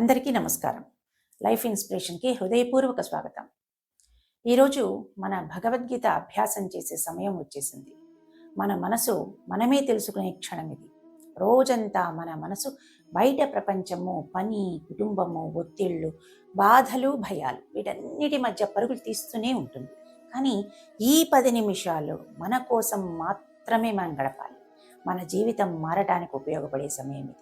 అందరికీ నమస్కారం. లైఫ్ ఇన్స్పిరేషన్కి హృదయపూర్వక స్వాగతం. ఈరోజు మన భగవద్గీత అభ్యాసం చేసే సమయం వచ్చేసింది. మన మనసు మనమే తెలుసుకునే క్షణం ఇది. రోజంతా మన మనసు బయట ప్రపంచము పని కుటుంబము ఒత్తిళ్ళు బాధలు భయాలు వీటన్నిటి మధ్య పరుగులు తీస్తూనే ఉంటుంది. కానీ ఈ పది నిమిషాలు మన కోసం మాత్రమే మనం గడపాలి. మన జీవితం మారటానికి ఉపయోగపడే సమయం ఇది.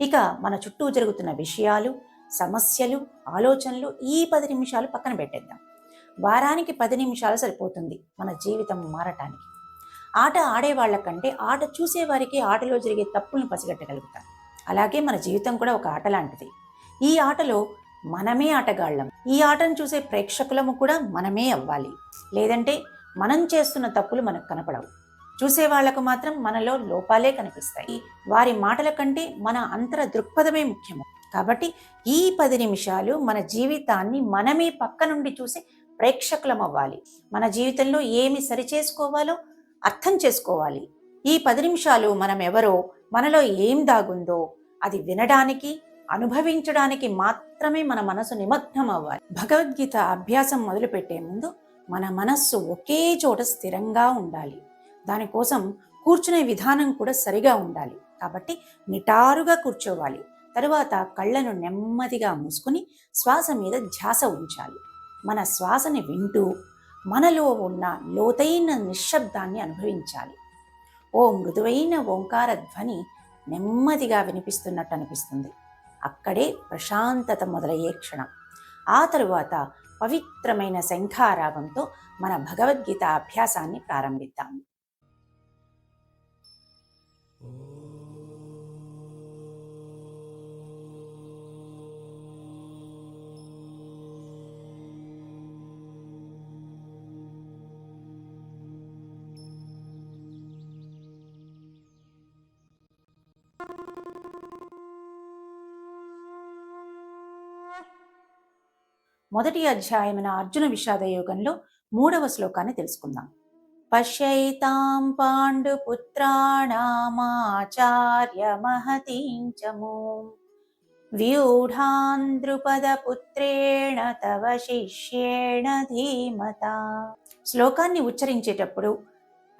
ఇక మన చుట్టూ జరుగుతున్న విషయాలు సమస్యలు ఆలోచనలు ఈ పది నిమిషాలు పక్కన పెట్టేద్దాం. వారానికి పది నిమిషాలు సరిపోతుంది మన జీవితం మారటానికి. ఆట ఆడేవాళ్ళ కంటే ఆట చూసేవారికి ఆటలో జరిగే తప్పులను పసిగట్టగలుగుతాం. అలాగే మన జీవితం కూడా ఒక ఆట లాంటిది. ఈ ఆటలో మనమే ఆటగాళ్ళం. ఈ ఆటను చూసే ప్రేక్షకులము కూడా మనమే అవ్వాలి. లేదంటే మనం చేస్తున్న తప్పులు మనకు కనపడవు. చూసే వాళ్ళకు మాత్రం మనలో లోపాలే కనిపిస్తాయి. వారి మాటల కంటే మన అంతర దృక్పథమే ముఖ్యము. కాబట్టి ఈ పది నిమిషాలు మన జీవితాన్ని మనమే పక్క నుండి చూసి ప్రేక్షకులం అవ్వాలి మన జీవితంలో ఏమి సరిచేసుకోవాలో అర్థం చేసుకోవాలి. ఈ పది నిమిషాలు మనం ఎవరో మనలో ఏం దాగుందో అది వినడానికి అనుభవించడానికి మాత్రమే మన మనసు నిమగ్నం అవ్వాలి భగవద్గీత అభ్యాసం మొదలుపెట్టే ముందు మన మనస్సు ఒకే చోట స్థిరంగా ఉండాలి. దానికోసం కూర్చునే విధానం కూడా సరిగా ఉండాలి. కాబట్టి నిటారుగా కూర్చోవాలి. తరువాత కళ్ళను నెమ్మదిగా మూసుకుని శ్వాస మీద ధ్యాస ఉంచాలి. మన శ్వాసని వింటూ మనలో ఉన్న లోతైన నిశ్శబ్దాన్ని అనుభవించాలి. ఓ మృదువైన ఓంకార ధ్వని నెమ్మదిగా వినిపిస్తున్నట్టు అనిపిస్తుంది. అక్కడే ప్రశాంతత మొదలయ్యే క్షణం. ఆ తరువాత పవిత్రమైన శంఖారాగంతో మన భగవద్గీత అభ్యాసాన్ని ప్రారంభిద్దాము మొదటి అధ్యాయమైన అర్జున విషాద యోగంలో మూడవ శ్లోకాన్ని తెలుసుకుందాం. పశ్యైతాం పాండుపుత్రాణామాచార్య మహతీంచము వ్యూఢాన్ ద్రుపద పుత్రేణ తవ శిష్యేణ ధీమత. శ్లోకాన్ని ఉచ్చరించేటప్పుడు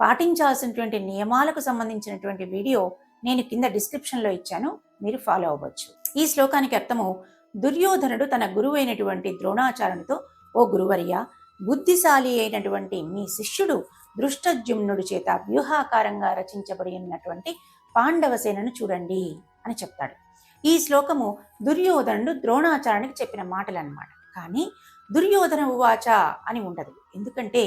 పాటించాల్సినటువంటి నియమాలకు సంబంధించినటువంటి వీడియో నేను కింద డిస్క్రిప్షన్లో ఇచ్చాను మీరు ఫాలో అవ్వచ్చు. ఈ శ్లోకానికి అర్థము దుర్యోధనుడు తన గురువైనటువంటి ద్రోణాచార్యునితో ఓ గురువర్య బుద్ధిశాలి అయినటువంటి మీ శిష్యుడు దృష్టజుమ్నుడు చేత వ్యూహాకారంగా రచించబడి ఉన్నటువంటి పాండవసేనను చూడండి అని చెప్తాడు. ఈ శ్లోకము దుర్యోధనుడు ద్రోణాచార్యునికి చెప్పిన మాటలు అన్నమాట కానీ దుర్యోధన ఉవాచ అని ఉండదు. ఎందుకంటే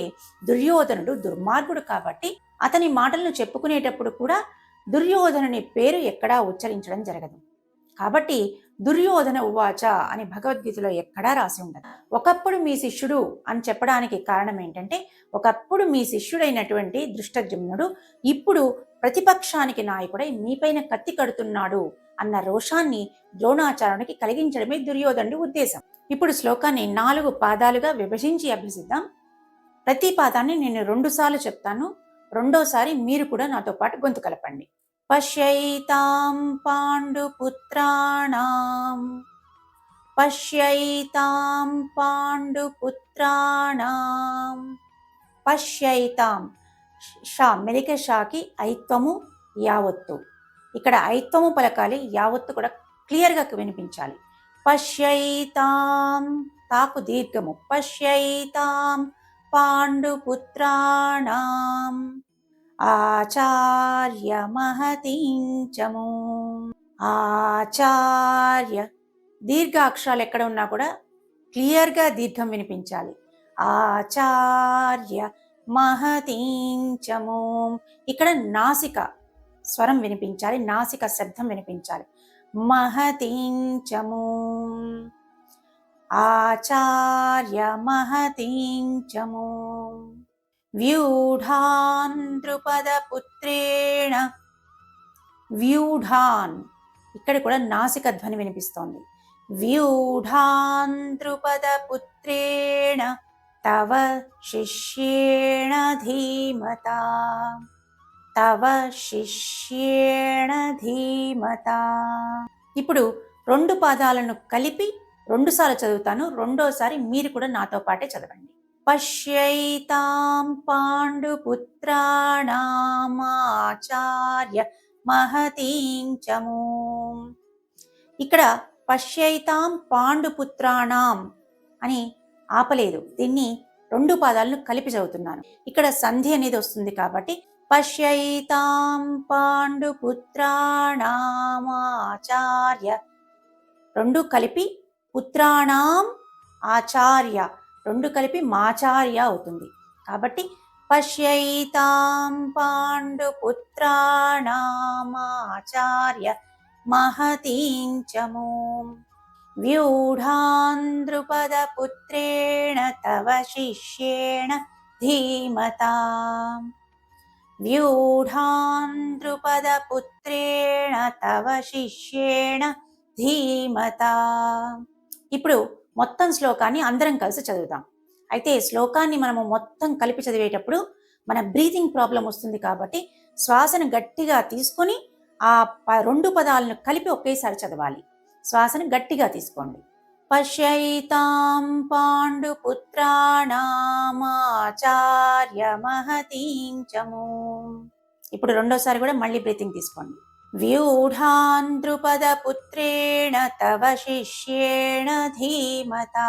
దుర్యోధనుడు దుర్మార్గుడు కాబట్టి అతని మాటలను చెప్పుకునేటప్పుడు కూడా దుర్యోధనుని పేరు ఎక్కడా ఉచ్చరించడం జరగదు. కాబట్టి దుర్యోధన ఉవాచ అని భగవద్గీతలో ఎక్కడా రాసి ఉండదు. ఒకప్పుడు మీ శిష్యుడు అని చెప్పడానికి కారణం ఏంటంటే ఒకప్పుడు మీ శిష్యుడైనటువంటి దృష్టజుమ్నుడు ఇప్పుడు ప్రతిపక్షానికి నాయకుడై మీపైన కత్తి కడుతున్నాడు అన్న రోషాన్ని ద్రోణాచార్యునికి కలిగించడమే దుర్యోధనుడి ఉద్దేశం. ఇప్పుడు శ్లోకాన్ని నాలుగు పాదాలుగా విభజించి అభ్యసిద్దాం. ప్రతి పాదాన్ని నేను రెండుసార్లు చెప్తాను. రెండోసారి మీరు కూడా నాతో పాటు గొంతు కలపండి. పశ్యైతాం పాండుపుత్రాణం పశ్యైతాం పాండుపుత్రాణం పశ్యైతాం షా మెలిక షాకి ఐత్వము యావత్తు ఇక్కడ ఐత్వము పలకాలి యావత్తు కూడా క్లియర్గా వినిపించాలి. పశ్యైతాం తాకు దీర్ఘము. పశ్యైతాం పాండుపుత్రాణం. ఆచార్య మహతీంచము ఆచార్య దీర్ఘ అక్షరాలు ఎక్కడ ఉన్నా కూడా క్లియర్గా దీర్ఘం వినిపించాలి. ఆచార్య మహతీంచము ఇక్కడ నాసిక స్వరం వినిపించాలి నాసిక శబ్దం వినిపించాలి. మహతించము. ఆచార్య మహతీంచము వ్యూఢాన్ ద్రుపద పుత్రేణ వ్యూఢాన్ ఇక్కడ కూడా నాసిక ధ్వని వినిపిస్తోంది. వ్యూఢాన్ ద్రుపద పుత్రేణ తవ శిష్యేణ ధీమత। తవ శిష్యేణ ధీమత। ఇప్పుడు రెండు పాదాలను కలిపి రెండుసార్లు చదువుతాను. రెండోసారి మీరు కూడా నాతో పాటే చదవండి. పశ్యైతాం పాండుపుత్రాణామాచార్య మహతీం చమూ ఇక్కడ పశ్యైతాం పాండుపుత్రాణాం అని ఆపలేదు. దీన్ని రెండు పాదాలను కలిపి చదువుతున్నాను. ఇక్కడ సంధి అనేది వస్తుంది కాబట్టి పశ్యైతాం పాండుపుత్రాణామాచార్య రెండు కలిపి పుత్రాణం ఆచార్య రెండు కలిపి మాచార్య అవుతుంది. కాబట్టి పశ్యైతాం పాండుపుత్రాణామాచార్య మహతీం చమూ. వ్యూఢాంద్రుపదపుత్రేణ తవ శిష్యేణ ధీమతా. వ్యూఢాంద్రుపదపుత్రేణ తవ శిష్యేణ ధీమతా. ఇప్పుడు మొత్తం శ్లోకాన్ని అందరం కలిసి చదువుతాం. అయితే శ్లోకాన్ని మనము మొత్తం కలిపి చదివేటప్పుడు మన బ్రీతింగ్ ప్రాబ్లం వస్తుంది కాబట్టి శ్వాసను గట్టిగా తీసుకొని ఆ ప- రెండు పదాలను కలిపి ఒకేసారి చదవాలి. శ్వాసను గట్టిగా తీసుకోండి. పశ్యైతాం పాండుపుత్రాణామాచార్య పుత్రాణామాచార్య మహతీంచము ఇప్పుడు రెండోసారి కూడా మళ్ళీ బ్రీతింగ్ తీసుకోండి. व्यूढान् द्रुपदपुत्रेण तव शिष्येण धीमता।